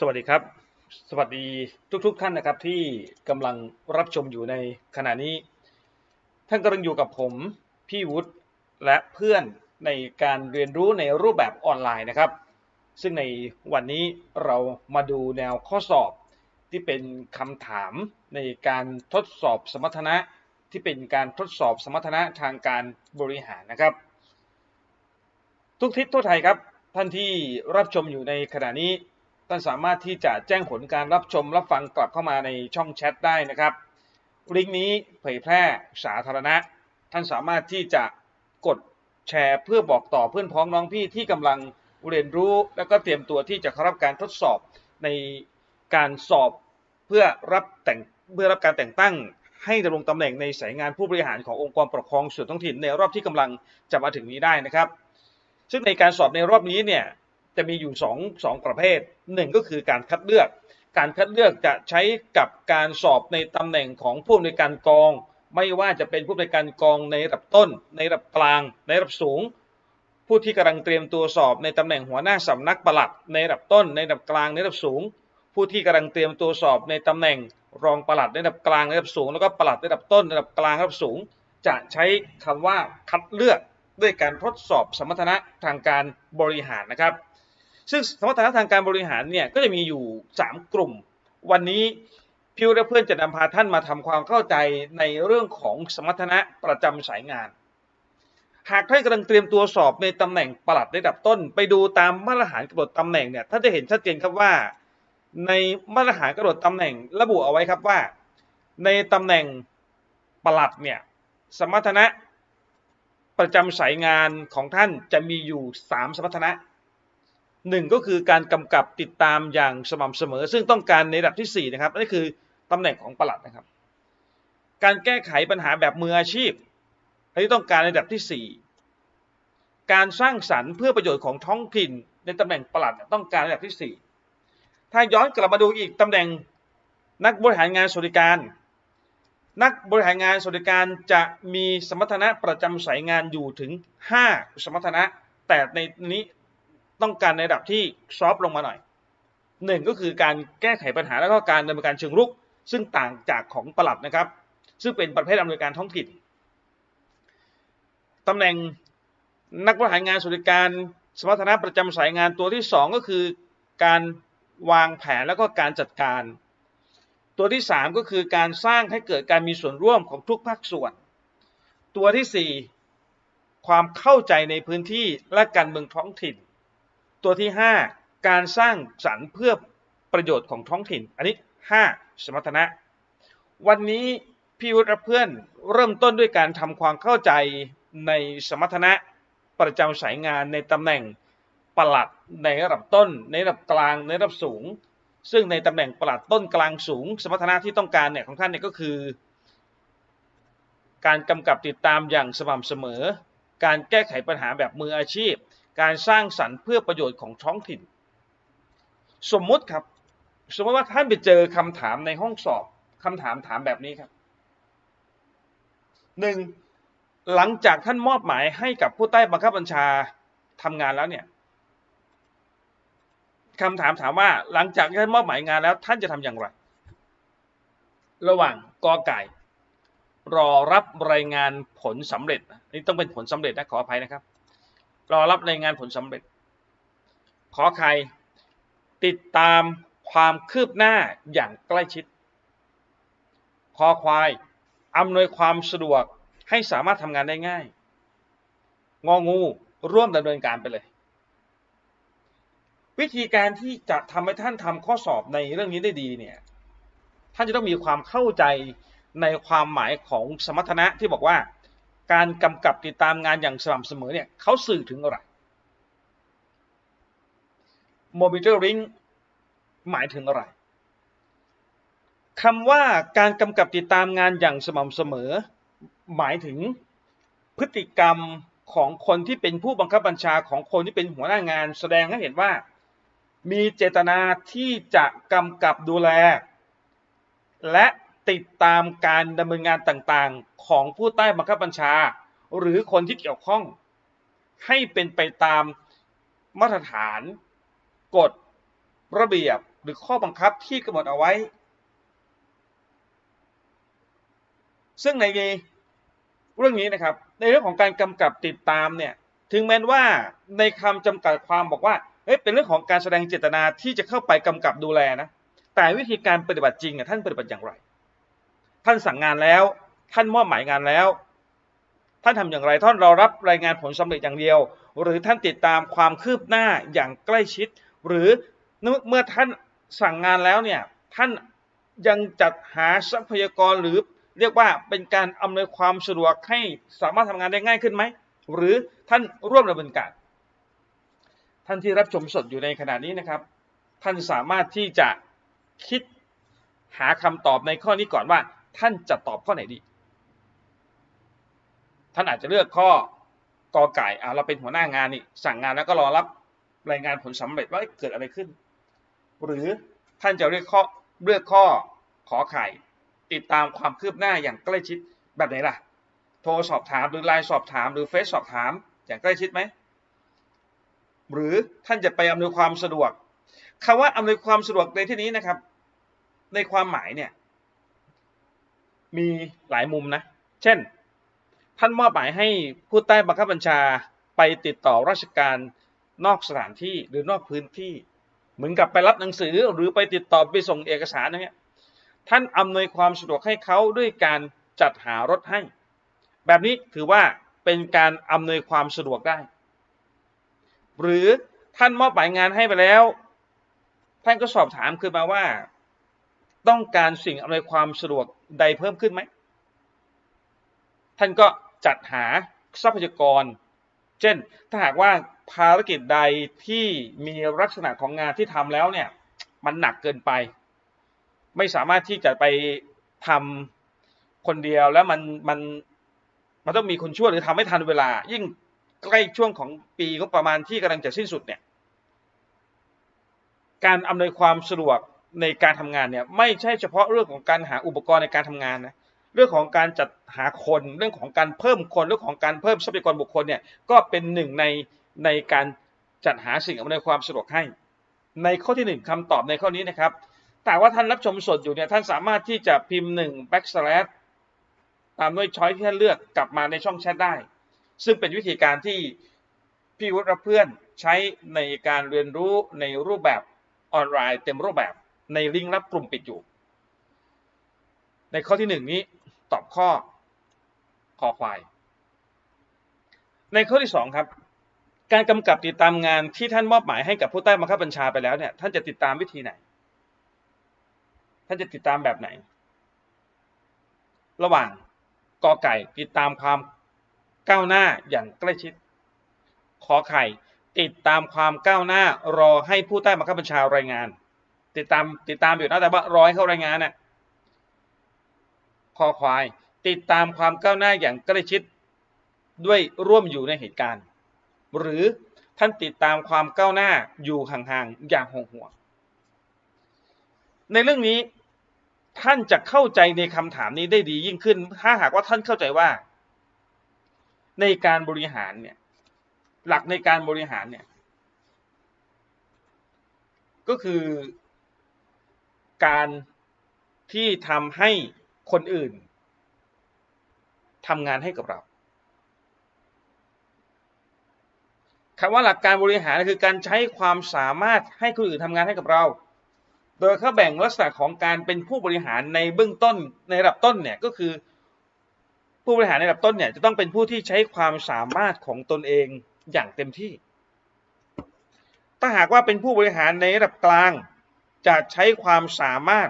สวัสดีครับ สวัสดีทุกๆทท่านนะครับที่กำลังรับชมอยู่ในขณะนี้ ท่านกำลังอยู่กับผมพี่วุฒิและเพื่อนในการเรียนรู้ในรูปแบบออนไลน์นะครับ ซึ่งในวันนี้เรามาดูแนวข้อสอบที่เป็นคำถามในการทดสอบสมรรถนะ ที่เป็นการทดสอบสมรรถนะทางการบริหารนะครับ ทุกทิศทั่วไทยครับท่านที่รับชมอยู่ในขณะนี้ ท่านสามารถที่จะแจ้งผลการรับชมรับฟังกลับเข้ามาในช่องแชทได้นะครับ ลิงก์นี้เผยแพร่สาธารณะ ท่านสามารถที่จะกดแชร์เพื่อบอกต่อเพื่อนพ้องน้องพี่ที่กำลังเรียนรู้ แล้วก็เตรียมตัวที่จะเข้ารับการทดสอบในการสอบเพื่อรับแต่งเพื่อรับการแต่งตั้งให้ดำรงตำแหน่งในสายงานผู้บริหารขององค์กรปกครองส่วนท้องถิ่นในรอบที่กำลังจะมาถึงนี้ได้นะครับ ซึ่งในการสอบในรอบนี้เนี่ย จะมีอยู่2 2ประเภทหนึ่งก็คือการคัดเลือก การคัดเลือกจะใช้กับการสอบในตำแหน่งของผู้อำนวยการกอง ไม่ว่าจะเป็นผู้อำนวยการกองในระดับต้น ในระดับกลาง ในระดับสูง ผู้ที่กำลังเตรียมตัวสอบในตำแหน่งหัวหน้าสำนักปลัดในระดับต้น ในระดับกลางในระดับสูง ผู้ที่กำลังเตรียมตัวสอบในตำแหน่งรองปลัดในระดับกลางในระดับสูง แล้วก็ปลัดในระดับต้นในระดับกลางระดับสูง จะใช้คำว่าคัดเลือกด้วยการทดสอบสมรรถนะทางการบริหารนะครับ ซึ่งสมรรถนะทางการบริหารเนี่ยก็จะมีอยู่ 3 กลุ่ม วันนี้พิวและเพื่อนจะนำพาท่านมาทำความเข้าใจในเรื่องของสมรรถนะประจำสายงาน หากท่านกำลังเตรียมตัวสอบในตำแหน่งปลัดระดับต้น ไปดูตามมาตรฐานกำหนดตำแหน่งเนี่ยท่านจะเห็นชัดเจนครับว่า ในมาตรฐานกำหนดตำแหน่งระบุเอาไว้ครับว่า ในตำแหน่งปลัดเนี่ยสมรรถนะประจำสายงานของท่านจะมีอยู่ 3 สมรรถนะ หนึ่งก็คือการกำกับติดตามอย่างสม่ำเสมอ ซึ่งต้องการในระดับที่ 4 นะครับนั่คือตำแหน่งของปลัดนะครับ การแก้ไขปัญหาแบบมืออาชีพอันนี้ต้องการในระดับที่ 4 การสร้างสรรค์เพื่อประโยชน์ของท้องถิ่น ในตำแหน่งปลัดต้องการในระดับที่ 4 ถ้าย้อนกลับมาดูอีกตำแหน่งนักบริหารงานสวัสดิการ นักบริหารงานสวัสดิการจะมีสมรรถนะประจำสายงานอยู่ถึง 5 สมรรถนะ แต่ในนี้ ต้องการในระดับที่ซอฟลงมาหน่อยหนึ่งก็คือการแก้ไขปัญหาแล้วก็การดำเนินการเชิงรุก ซึ่งต่างจากของปลัดนะครับ ซึ่งเป็นประเภทอำนวยการท้องถิ่นตำแหน่งนักบริหารงานสวัสดิการ สมรรถนะประจำสายงานตัวที่ 2 ก็คือการวางแผนแล้วก็การจัดการ ตัวที่ 3 ก็คือการสร้างให้เกิดการมีส่วนร่วมของทุกภาคส่วน ตัวที่ 4 ความเข้าใจในพื้นที่และการเมืองท้องถิ่น ตัวที่ 5 การสร้างสรรค์เพื่อประโยชน์ของท้องถิ่น อันนี้ 5 สมรรถนะ วันนี้พี่วุฒิเพื่อนเริ่มต้นด้วยการทำความเข้าใจในสมรรถนะประจำสายงานในตำแหน่งปลัดในระดับต้น ในระดับกลางในระดับสูง ซึ่งในตำแหน่งปลัดต้นกลางสูง สมรรถนะที่ต้องการเนี่ยของท่านเนี่ยก็คือ การกำกับติดตามอย่างสม่ำเสมอ การแก้ไขปัญหาแบบมืออาชีพ การสร้างสรรค์เพื่อประโยชน์ของท้องถิ่น สมมุติครับ สมมติว่าท่านไปเจอคำถามในห้องสอบคำถามถามแบบนี้ครับหนึ่งหลังจากท่านมอบหมายให้กับผู้ใต้บังคับบัญชาทำงานแล้วเนี่ยคำถามถามว่าหลังจากท่านมอบหมายงานแล้ว ท่านจะทำอย่างไร ระหว่างกอไก่ รอรับรายงานผลสำเร็จนี่ต้องเป็นผลสำเร็จนะขออภัยนะครับ รอรับรายงานผลสำเร็จ ขอใครติดตามความคืบหน้าอย่างใกล้ชิด คอควายอำนวยความสะดวกให้สามารถทำงานได้ง่าย งองูร่วมดำเนินการไปเลย วิธีการที่จะทำให้ท่านทำข้อสอบในเรื่องนี้ได้ดีเนี่ย ท่านจะต้องมีความเข้าใจในความหมายของสมรรถนะที่บอกว่า การกำกับติดตามงานอย่างสม่ำเสมอเนี่ยเขาสื่อถึงอะไร monitoring หมายถึงอะไรคำว่าการกำกับติดตามงานอย่างสม่ำเสมอ หมายถึงพฤติกรรมของคนที่เป็นผู้บังคับบัญชาของคนที่เป็นหัวหน้างาน แสดงให้เห็นว่า มีเจตนาที่จะกำกับดูแล และ ติดตามการดำเนินงานต่างๆ ของผู้ใต้บังคับบัญชา หรือคนที่เกี่ยวข้อง ให้เป็นไปตามมาตรฐาน กฎระเบียบหรือข้อบังคับที่กำหนดเอาไว้ ซึ่งในเรื่องนี้นะครับ ในเรื่องของการกำกับติดตามเนี่ยถึงแม้ว่าในคำจำกัดความบอกว่าเเป็นเรื่องของการแสดงเจตนาที่จะเข้าไปกำกับดูแลนะแต่วิธีการปฏิบัติจริงอะท่านปฏิบัติอย่างไร ท่านสั่งงานแล้ว ท่านมอบหมายงานแล้ว ท่านทำอย่างไรท่านรอรับรายงานผลสำเร็จอย่างเดียว หรือท่านติดตามความคืบหน้าอย่างใกล้ชิด หรือเมื่อท่านสั่งงานแล้วเนี่ยท่านยังจัดหาทรัพยากรหรือเรียกว่าเป็นการอำนวยความสะดวกให้สามารถทำงานได้ง่ายขึ้นไหมหรือท่านร่วมดำเนินการท่านที่รับชมสดอยู่ในขณะนี้นะครับ ท่านสามารถที่จะคิดหาคำตอบในข้อนี้ก่อนว่า ท่านจะตอบข้อไหนดี ท่านอาจจะเลือกข้อกอไก่อ่าเราเป็นหัวหน้างานนี่สั่งงานแล้วก็รอรับรายงานผลสำเร็จว่าเกิดอะไรขึ้น หรือท่านจะเลือกข้อเลือกข้อขอไข่ ติดตามความคืบหน้าอย่างใกล้ชิดแบบไหนล่ะ โทรสอบถามหรือไลน์สอบถามหรือเฟซสอบถามอย่างใกล้ชิดไหมหรือท่านจะไปอำนวยความสะดวกคำว่าอำนวยความสะดวกในที่นี้นะครับ ในความหมายเนี่ย มีหลายมุมนะ เช่น ท่านมอบหมายให้ผู้ใต้บังคับบัญชาไปติดต่อราชการนอกสถานที่หรือนอกพื้นที่ เหมือนกับไปรับหนังสือหรือไปติดต่อไปส่งเอกสารอย่างเงี้ยท่านอำนวยความสะดวกให้เขาด้วยการจัดหารถให้ แบบนี้ถือว่าเป็นการอำนวยความสะดวกได้ หรือท่านมอบหมายงานให้ไปแล้ว ท่านก็สอบถามคือมาว่า ต้องการสิ่งอำนวยความสะดวกใดเพิ่มขึ้นไหม ท่านก็จัดหาทรัพยากร เช่น ถ้าหากว่าภารกิจใดที่มีลักษณะของงานที่ทำแล้วเนี่ยมันหนักเกินไป ไม่สามารถที่จะไปทำคนเดียวแล้วมันมันมันต้องมีคนช่วยหรือทำให้ทันเวลา ยิ่งใกล้ช่วงของปีก็ประมาณที่กำลังจะสิ้นสุดเนี่ยการอำนวยความสะดวก ในการทำงานเนี่ยไม่ใช่เฉพาะเรื่องของการหาอุปกรณ์ในการทำงานนะเรื่องของการจัดหาคนเรื่องของการเพิ่มคนเรื่องของการเพิ่มทรัพยากรบุคคลเนี่ยก็เป็นหนึ่งในในการจัดหาสิ่งอำนวยความสะดวกให้ ในข้อที่หนึ่งคำตอบในข้อนี้นะครับแต่ว่าท่านรับชมสดอยู่เนี่ยท่านสามารถที่จะพิมพ์หนึ่ง backslash ตามด้วยช้อยที่ท่านเลือกกลับมาในช่องแชทได้ ซึ่งเป็นวิธีการที่พี่วุฒิเพื่อนใช้ในการเรียนรู้ในรูปแบบออนไลน์เต็มรูปแบบ ในลิงก์รับกลุ่มปิดอยู่ ในข้อที่หนึ่งนี้ตอบข้อคอควาย ในข้อที่สองครับ การกำกับติดตามงานที่ท่านมอบหมายให้กับผู้ใต้บังคับบัญชาไปแล้วเนี่ย ท่านจะติดตามวิธีไหน ท่านจะติดตามแบบไหน ระหว่างกอไก่ติดตามความก้าวหน้าอย่างใกล้ชิด ขอไข่ติดตามความก้าวหน้ารอให้ผู้ใต้บังคับบัญชารายงาน ติดตามติดตามอยู่นะแต่ว่ารอให้เข้ารายงานน่ะคอควาย ติดตามความก้าวหน้าอย่างใกล้ชิดด้วยร่วมอยู่ในเหตุการณ์ หรือท่านติดตามความก้าวหน้าอยู่ห่างๆอย่างห่วงห่วงในเรื่องนี้ท่านจะเข้าใจในคำถามนี้ได้ดียิ่งขึ้น ถ้าหากว่าท่านเข้าใจว่า ในการบริหารเนี่ย หลักในการบริหารเนี่ย ก็คือ การที่ทำให้คนอื่นทำงานให้กับเราคำว่าหลักการบริหารคือการใช้ความสามารถให้คนอื่นทำงานให้กับเรา โดยเขาแบ่งลักษณะของการเป็นผู้บริหารในเบื้องต้นในระดับต้นเนี่ยก็คือผู้บริหารในระดับต้นเนี่ยจะต้องเป็นผู้ที่ใช้ความสามารถของตนเองอย่างเต็มที่ ถ้าหากว่าเป็นผู้บริหารในระดับกลาง จะใช้ความสามารถ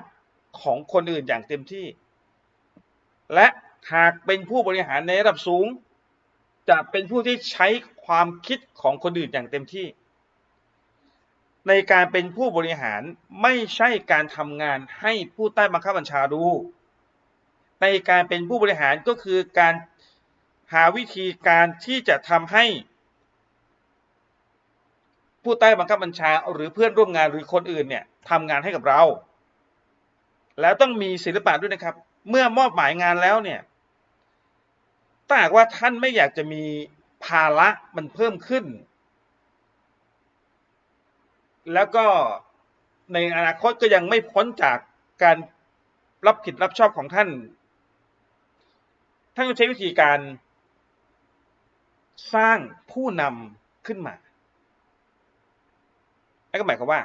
ของคนอื่นอย่างเต็มที่ และหากเป็นผู้บริหารในระดับสูง จะเป็นผู้ที่ใช้ความคิดของคนอื่นอย่างเต็มที่ ในการเป็นผู้บริหารไม่ใช่การทำงานให้ผู้ใต้บังคับบัญชาดู ในการเป็นผู้บริหารก็คือการหาวิธีการที่จะทำให้ ผู้ใต้บังคับบัญชาหรือเพื่อนร่วมงานหรือคนอื่นเนี่ย ทำงานให้กับเรา แล้วต้องมีศิลปะด้วยนะครับ เมื่อมอบหมายงานแล้วเนี่ยถ้าหากว่าท่านไม่อยากจะมีภาระมันเพิ่มขึ้น แล้วก็ในอนาคตก็ยังไม่พ้นจากการรับผิดรับชอบของท่าน ท่านก็ใช้วิธีการสร้างผู้นำขึ้นมา นั่นก็หมายความว่า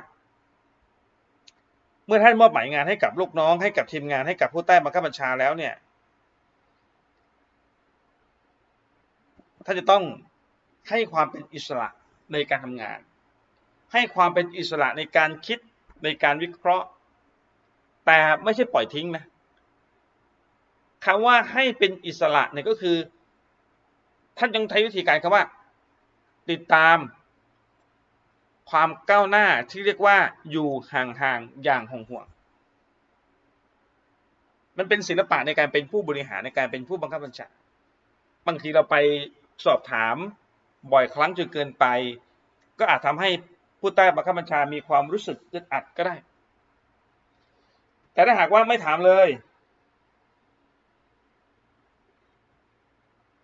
เมื่อท่านมอบหมายงานให้กับลูกน้องให้กับทีมงานให้กับผู้ใต้บังคับบัญชาแล้วเนี่ยท่านจะต้องให้ความเป็นอิสระในการทำงาน ให้ความเป็นอิสระในการคิดในการวิเคราะห์ แต่ไม่ใช่ปล่อยทิ้งนะคำว่าให้เป็นอิสระเนี่ยก็คือ ท่านยังใช้วิธีการคำว่า ติดตาม ความก้าวหน้าที่เรียกว่าอยู่ห่างๆอย่างห่วงมันเป็นศิลปะในการเป็นผู้บริหารในการเป็นผู้บังคับบัญชาบางทีเราไปสอบถามบ่อยครั้งจนเกินไป ก็อาจทำให้ผู้ใต้บังคับบัญชามีความรู้สึกอึดอัดก็ได้ แต่ถ้าหากว่าไม่ถามเลย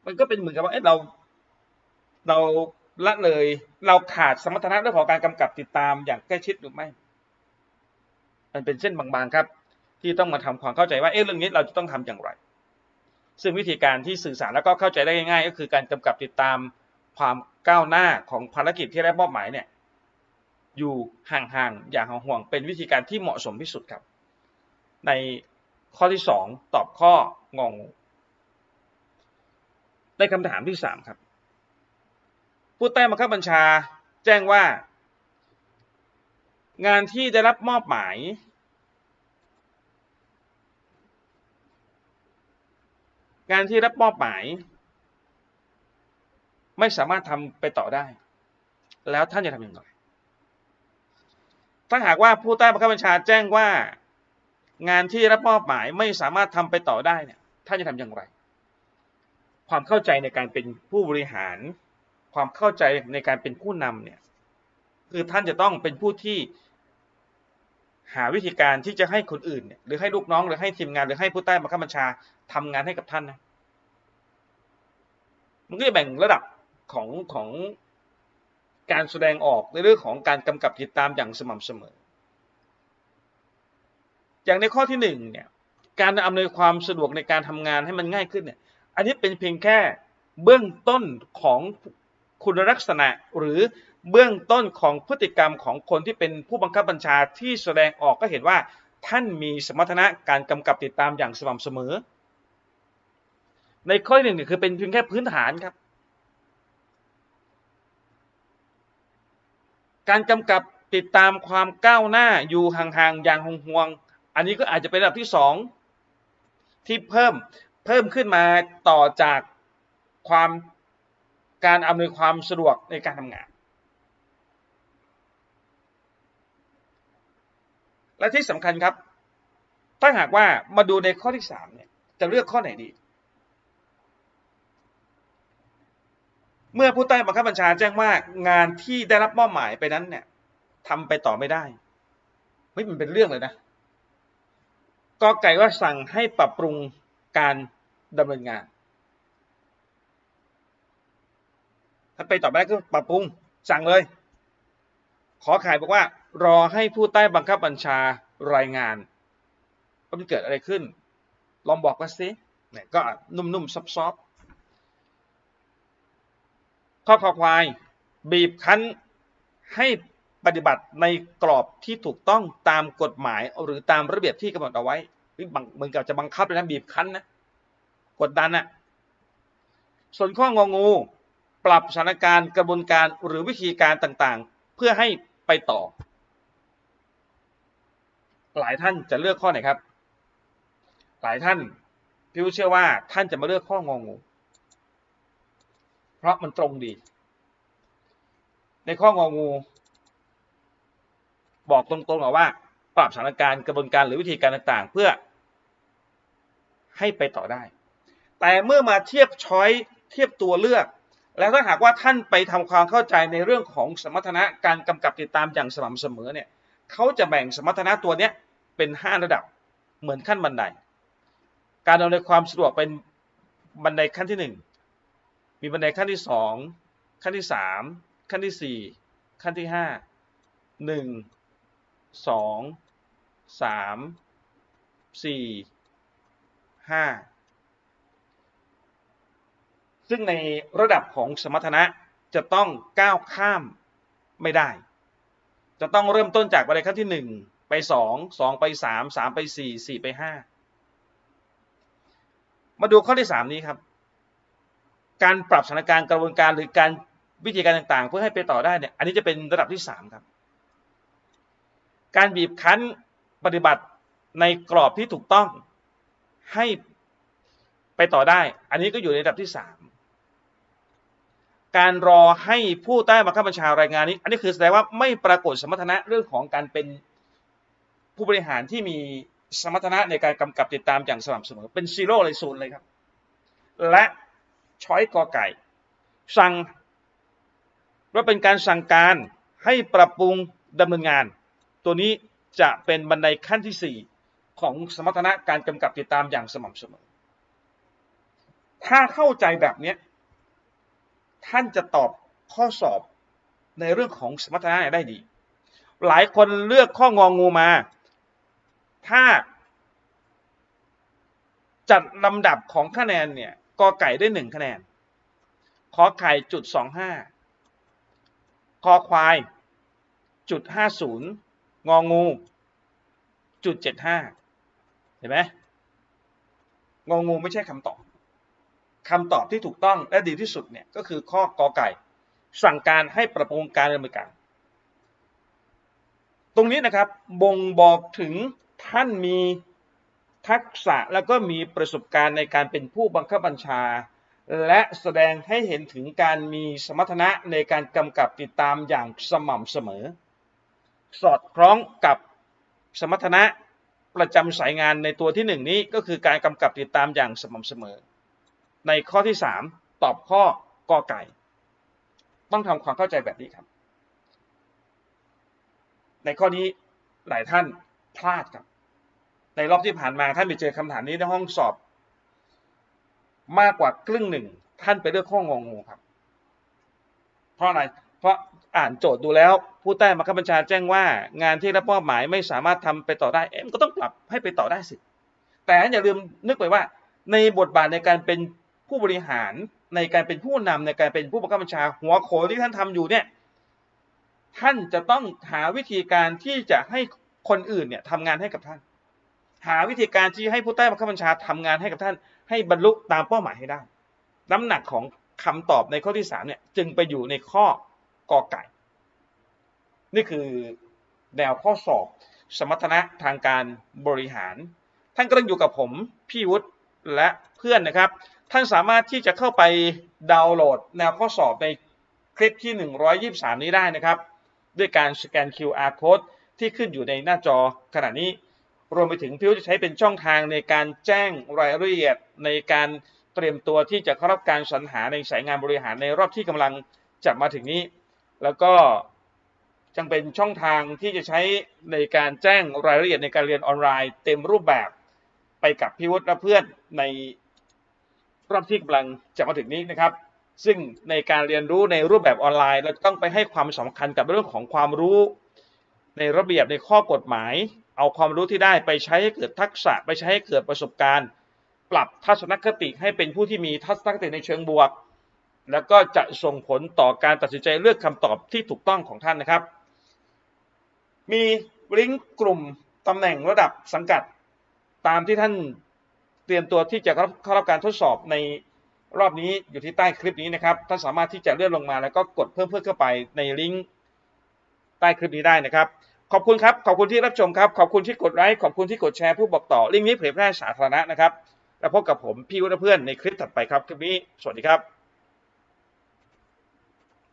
มันก็เป็นเหมือนกับว่าเเราเรา ละเลย เราขาดสมรรถนะเรื่องของการกำกับติดตามอย่างใกล้ชิดหรือไม่ มันเป็นเส้นบางๆครับ ที่ต้องมาทำความเข้าใจว่าเอ๊ะเรื่องนี้เราจะต้องทำอย่างไร ซึ่งวิธีการที่สื่อสารแล้วก็เข้าใจได้ง่าย ๆ ก็คือการกำกับติดตามความก้าวหน้าของภารกิจที่ได้มอบหมายเนี่ยอยู่ห่างๆอย่างห่วงเป็นวิธีการที่เหมาะสมที่สุดครับ ในข้อที่สองตอบข้องงในคำถามที่สามครับ ผู้ใต้บังคับบัญชา แจ้งว่า งานที่ได้รับมอบหมายงานที่รับมอบหมาย ไม่สามารถทำไปต่อได้ แล้วท่านจะทำอย่างไรถ้าหากว่าผู้ใต้บังคับบัญชาแจ้งว่า งานที่รับมอบหมายไม่สามารถทำไปต่อได้เนี่ยท่านจะทำอย่างไร ความเข้าใจในการเป็นผู้บริหาร ความเข้าใจในการเป็นผู้นำเนี่ยคือท่านจะต้องเป็นผู้ที่หาวิธีการที่จะให้คนอื่นเนี่ยหรือให้ลูกน้องหรือให้ทีมงานหรือให้ผู้ใต้บังคับบัญชาทำงานให้กับท่านนะมันก็จะแบ่งระดับของของการแสดงออกในเรื่องของการกำกับติดตามอย่างสม่ำเสมอ อย่างในข้อที่หนึ่งเนี่ยการอำนวยความสะดวกในการทำงานให้มันง่ายขึ้นเนี่ย อันนี้เป็นเพียงแค่เบื้องต้นของ คุณลักษณะหรือเบื้องต้นของพฤติกรรมของคนที่เป็นผู้บังคับบัญชาที่แสดงออกก็เห็นว่าท่านมีสมรรถนะการกำกับติดตามอย่างสม่ำเสมอ ในข้อหนึ่งเนี่ยคือเป็นเพียงแค่พื้นฐานครับ การกำกับติดตามความก้าวหน้าอยู่ห่างๆอย่างห่วงๆอันนี้ก็อาจจะเป็นระดับที่สองที่เพิ่มเพิ่มขึ้นมาต่อจากความ การอำนวยความสะดวกในการทำงาน และที่สำคัญครับ ถ้าหากว่ามาดูในข้อที่สามเนี่ยจะเลือกข้อไหนดี เมื่อผู้ใต้บังคับบัญชาแจ้งว่างานที่ได้รับมอบหมายไปนั้นเนี่ยทำไปต่อไม่ได้เฮ้ยมันเป็นเรื่องเลยนะก็ไก่ว่าสั่งให้ปรับปรุงการดำเนินงาน ถ้าไปต่อไม่ได้ก็ปรับปรุงสั่งเลย ขอขายบอกว่า รอให้ผู้ใต้บังคับบัญชารายงานว่ามันเกิดอะไรขึ้น ลองบอกมาสิเนี่ยก็นุ่มๆซอฟๆข้อคอควาย บีบคั้นให้ปฏิบัติในกรอบที่ถูกต้องตามกฎหมายหรือตามระเบียบที่กำหนดเอาไว้เหมือนกับจะบังคับเลยนะบีบคั้นนะกดดันนะส่วนข้ององู ปรับสถานการณ์กระบวนการหรือวิธีการต่างๆ เพื่อให้ไปต่อ หลายท่านจะเลือกข้อไหนครับ หลายท่านพี่เชื่อว่าท่านจะมาเลือกข้ององู เพราะมันตรงดี ในข้ององู บอกตรงๆว่า ปรับสถานการณ์กระบวนการหรือวิธีการต่างๆ เพื่อ ให้ไปต่อได้ แต่เมื่อมาเทียบช้อยเทียบตัวเลือก แล้วถ้าหากว่าท่านไปทำความเข้าใจในเรื่องของสมรรถนะการกำกับติดตามอย่างสม่ำเสมอเนี่ยเขาจะแบ่งสมรรถนะตัวเนี้ยเป็น 5 ระดับเหมือนขั้นบันได การเอาในความสะดวกเป็นบันไดขั้นที่ 1 มีบันไดขั้นที่สองขั้นที่สามขั้นที่สี่ขั้นที่ห้าหนึ่งสองสามสี่ห้า ซึ่งในระดับของสมรรถนะจะต้องก้าวข้ามไม่ได้ จะต้องเริ่มต้นจากบันไดขั้นที่หนึ่งไปสองสองไปสามสามไปสี่สี่ไปห้ามาดูข้อที่สามนี้ครับ การปรับสถานการณ์กระบวนการหรือการวิธีการต่างๆ เพื่อให้ไปต่อได้เนี่ยอันนี้จะเป็นระดับที่สามครับ การบีบคั้นปฏิบัติในกรอบที่ถูกต้องให้ไปต่อได้ อันนี้ก็อยู่ในระดับที่สาม การรอให้ผู้ใต้บังคับบัญชารายงานนี้ อันนี้คือแสดงว่าไม่ปรากฏสมรรถนะเรื่องของการเป็นผู้บริหารที่มีสมรรถนะในการกำกับติดตามอย่างสม่ำเสมอ เป็นซีโร่เลยศูนย์เลยครับ และช้อยกอไก่ สั่งว่าเป็นการสั่งการให้ปรับปรุงดำเนินงาน ตัวนี้จะเป็นบันไดขั้นที่ 4 ของสมรรถนะการกำกับติดตามอย่างสม่ำเสมอ ถ้าเข้าใจแบบนี้ ท่านจะตอบข้อสอบในเรื่องของสมรรถนะได้ดี หลายคนเลือกข้ององูมา ถ้า จัดลำดับของคะแนนเนี่ยกอไก่ได้หนึ่งคะแนน ขอไข่จุดสองห้าคอควายจุดห้าศูนย์งองูจุดเจ็ดห้าเห็นไหมงองูไม่ใช่คำตอบ คำตอบที่ถูกต้องและดีที่สุดเนี่ยก็คือข้อกอไก่ สั่งการให้ปรับปรุงการดำเนินการ ตรงนี้นะครับบ่งบอกถึงท่านมีทักษะแล้วก็มีประสบการณ์ในการเป็นผู้บังคับบัญชา และแสดงให้เห็นถึงการมีสมรรถนะในการกำกับติดตามอย่างสม่ำเสมอ สอดคล้องกับสมรรถนะประจำสายงานในตัวที่หนึ่งนี้ก็คือการกำกับติดตามอย่างสม่ำเสมอ ในข้อที่สามตอบข้อกอไก่ ต้องทำความเข้าใจแบบนี้ครับ ในข้อนี้หลายท่านพลาดครับ ในรอบที่ผ่านมาท่านไปเจอคำถามนี้ในห้องสอบ มากกว่าครึ่งหนึ่ง ท่านไปเลือกข้องงงูครับ เพราะอะไร เพราะอ่านโจทย์ดูแล้ว ผู้ใต้บังคับบัญชาแจ้งว่า งานที่รับมอบหมายไม่สามารถทำไปต่อได้เอ็มก็ต้องปรับให้ไปต่อได้สิแต่อย่าลืมนึกไปว่า ในบทบาทในการเป็น ผู้บริหารในการเป็นผู้นำในการเป็นผู้บังคับบัญชา หัวโขนที่ท่านทำอยู่เนี่ยท่านจะต้องหาวิธีการที่จะให้คนอื่นเนี่ยทำงานให้กับท่าน หาวิธีการที่ให้ผู้ใต้บังคับบัญชาทำงานให้กับท่าน ให้บรรลุตามเป้าหมายให้ได้ น้ำหนักของคำตอบในข้อที่สามเนี่ยจึงไปอยู่ในข้อกอไก่ นี่คือแนวข้อสอบสมรรถนะทางการบริหาร ท่านกำลังอยู่กับผมพี่วุฒิและเพื่อนนะครับ ท่านสามารถที่จะเข้าไปดาวน์โหลดแนวข้อสอบในคลิปที่ 123 นี้ได้นะครับ ด้วยการสแกน QR code ที่ขึ้นอยู่ในหน้าจอขณะนี้ รวมไปถึงพี่จะใช้เป็นช่องทางในการแจ้งรายละเอียดในการเตรียมตัวที่จะเข้ารับการสรรหาในสายงานบริหารในรอบที่กำลังจะมาถึงนี้ แล้วก็จังเป็นช่องทางที่จะใช้ในการแจ้งรายละเอียดในการเรียนออนไลน์ เต็มรูปแบบไปกับพี่วุฒิและเพื่อนใน รอบที่กำลังจะมาถึงนี้นะครับ ซึ่งในการเรียนรู้ในรูปแบบออนไลน์ เราต้องไปให้ความสำคัญกับเรื่องของความรู้ ในระเบียบในข้อกฎหมาย เอาความรู้ที่ได้ไปใช้ให้เกิดทักษะ ไปใช้ให้เกิดประสบการณ์ ปรับทัศนคติให้เป็นผู้ที่มีทัศนคติในเชิงบวก แล้วก็จะส่งผลต่อการตัดสินใจเลือกคำตอบที่ถูกต้องของท่านนะครับ มีลิงก์กลุ่มตำแหน่งระดับสังกัดตามที่ท่าน เตรียมตัวที่จะเข้ารับการทดสอบในรอบนี้อยู่ที่ใต้คลิปนี้นะครับท่านสามารถที่จะเลื่อนลงมาแล้วก็กดเพิ่มเพื่อเข้าไปในลิงก์ใต้คลิปนี้ได้นะครับ ขอบคุณครับ ขอบคุณที่รับชมครับ ขอบคุณที่กดไลค์ ขอบคุณที่กดแชร์ผู้บอกต่อ ลิงก์นี้เผยแพร่สาธารณะนะครับ แล้วพบกับผมพี่วุฒิเพื่อนในคลิปถัดไปครับ คลิปนี้ สวัสดีครับ